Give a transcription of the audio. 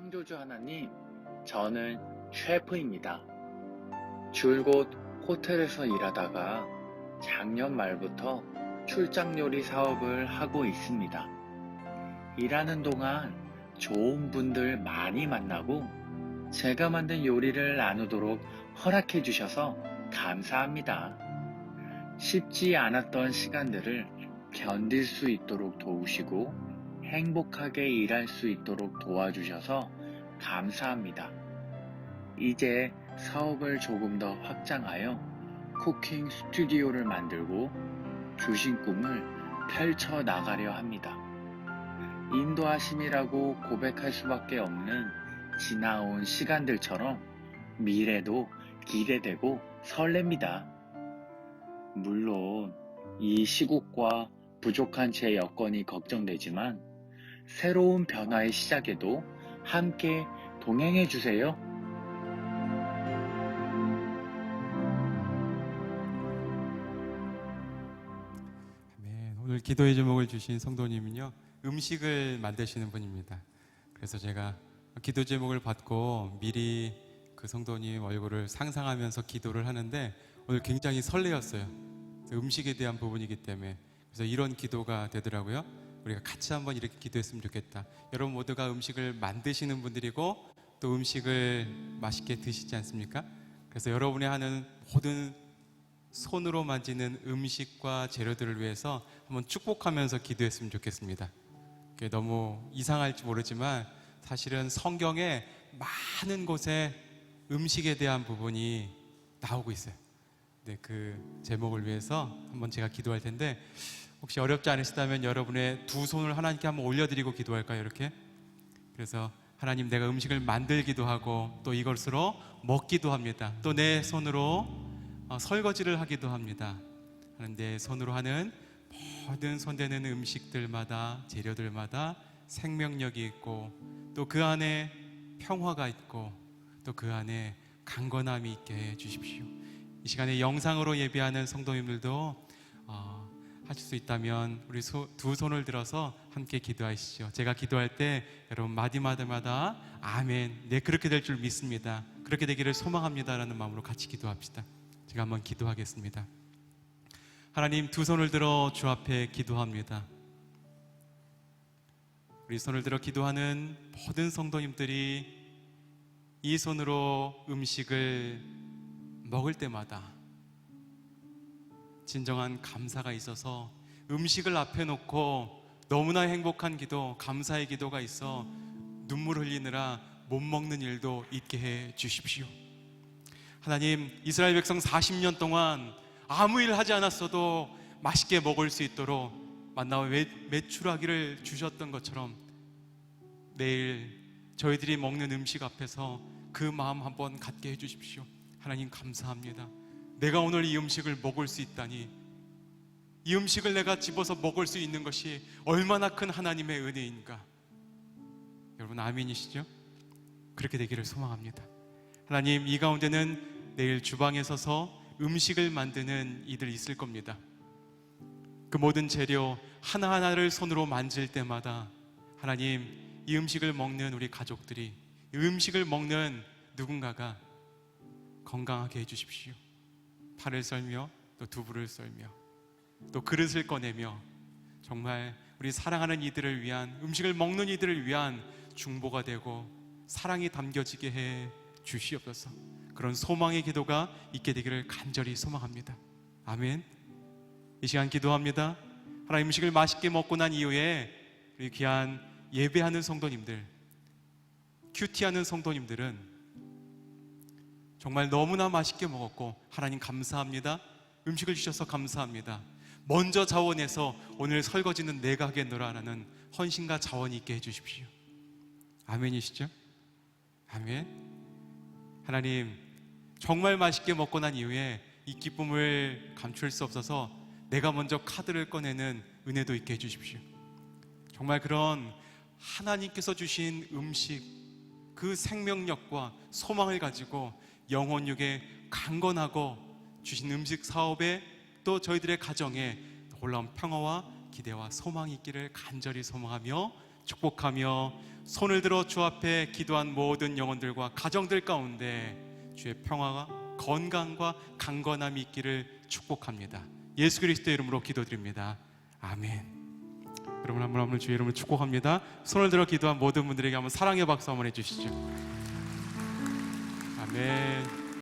창조주 하나님, 저는 셰프입니다. 줄곧 호텔에서 일하다가 작년 말부터 출장 요리 사업을 하고 있습니다. 일하는 동안 좋은 분들 많이 만나고 제가 만든 요리를 나누도록 허락해 주셔서 감사합니다. 쉽지 않았던 시간들을 견딜 수 있도록 도우시고 행복하게 일할 수 있도록 도와주셔서 감사합니다. 이제 사업을 조금 더 확장하여 쿠킹 스튜디오를 만들고 주신 꿈을 펼쳐 나가려 합니다. 인도하심이라고 고백할 수밖에 없는 지나온 시간들처럼 미래도 기대되고 설렙니다. 물론 이 시국과 부족한 제 여건이 걱정되지만 새로운 변화의 시작에도 함께 동행해 주세요. 오늘 기도의 제목을 주신 성도님은요 음식을 만드시는 분입니다. 그래서 제가 기도 제목을 받고 미리 그 성도님 얼굴을 상상하면서 기도를 하는데 오늘 굉장히 설레었어요. 음식에 대한 부분이기 때문에 그래서 이런 기도가 되더라고요. 우리가 같이 한번 이렇게 기도했으면 좋겠다. 여러분 모두가 음식을 만드시는 분들이고 또 음식을 맛있게 드시지 않습니까? 그래서 여러분이 하는 모든 손으로 만지는 음식과 재료들을 위해서 한번 축복하면서 기도했으면 좋겠습니다. 그게 너무 이상할지 모르지만 사실은 성경에 많은 곳에 음식에 대한 부분이 나오고 있어요. 네, 그 제목을 위해서 한번 제가 기도할 텐데 혹시 어렵지 않으시다면 여러분의 두 손을 하나님께 한번 올려드리고 기도할까요? 이렇게 그래서 하나님 내가 음식을 만들기도 하고 또 이것으로 먹기도 합니다. 또 내 손으로 어, 설거지를 하기도 합니다. 하는 내 손으로 하는 모든 손대는 음식들마다 재료들마다 생명력이 있고 또 그 안에 평화가 있고 또 그 안에 강건함이 있게 해 주십시오. 이 시간에 영상으로 예배하는 성도님들도 어, 하실 수 있다면 우리 소- 두 손을 들어서 함께 기도하시죠. 제가 기도할 때 여러분 마디마디마다 아멘. 네 그렇게 될 줄 믿습니다. 그렇게 되기를 소망합니다라는 마음으로 같이 기도합시다. 제가 한번 기도하겠습니다. 하나님 두 손을 들어 주 앞에 기도합니다. 우리 손을 들어 기도하는 모든 성도님들이 이 손으로 음식을 먹을 때마다 진정한 감사가 있어서 음식을 앞에 놓고 너무나 행복한 기도, 감사의 기도가 있어 눈물 흘리느라 못 먹는 일도 있게 해 주십시오. 하나님, 이스라엘 백성 40년 동안 아무 일 하지 않았어도 맛있게 먹을 수 있도록 만나와 매- 매출하기를 주셨던 것처럼 내일 저희들이 먹는 음식 앞에서 그 마음 한번 갖게 해 주십시오. 하나님 감사합니다. 내가 오늘 이 음식을 먹을 수 있다니 이 음식을 내가 집어서 먹을 수 있는 것이 얼마나 큰 하나님의 은혜인가. 여러분 아멘이시죠? 그렇게 되기를 소망합니다. 하나님 이 가운데는 내일 주방에 서서 음식을 만드는 이들 있을 겁니다. 그 모든 재료 하나하나를 손으로 만질 때마다 하나님 이 음식을 먹는 우리 가족들이 이 음식을 먹는 누군가가 건강하게 해주십시오. 팔을 썰며 또 두부를 썰며 또 그릇을 꺼내며 정말 우리 사랑하는 이들을 위한 음식을 먹는 이들을 위한 중보가 되고 사랑이 담겨지게 해 주시옵소서. 그런 소망의 기도가 있게 되기를 간절히 소망합니다. 아멘. 이 시간 기도합니다. 하나님 음식을 맛있게 먹고 난 이후에 우리 귀한 예배하는 성도님들, 큐티하는 성도님들은 정말 너무나 맛있게 먹었고 하나님 감사합니다. 음식을 주셔서 감사합니다. 먼저 자원해서 오늘 설거지는 내가 하겠노라라는 헌신과 자원이 있게 해주십시오. 아멘이시죠? 아멘. 하나님 정말 맛있게 먹고 난 이후에 이 기쁨을 감출 수 없어서 내가 먼저 카드를 꺼내는 은혜도 있게 해주십시오. 정말 그런 하나님께서 주신 음식 그 생명력과 소망을 가지고 영혼육에 강건하고 주신 음식 사업에 또 저희들의 가정에 놀라운 평화와 기대와 소망이 있기를 간절히 소망하며 축복하며 손을 들어 주 앞에 기도한 모든 영혼들과 가정들 가운데 주의 평화가 건강과 강건함이 있기를 축복합니다. 예수 그리스도의 이름으로 기도드립니다. 아멘. 여러분 한번 한번 주의 이름을 축복합니다. 손을 들어 기도한 모든 분들에게 한번 사랑의 박수 한번 해주시죠. 아멘.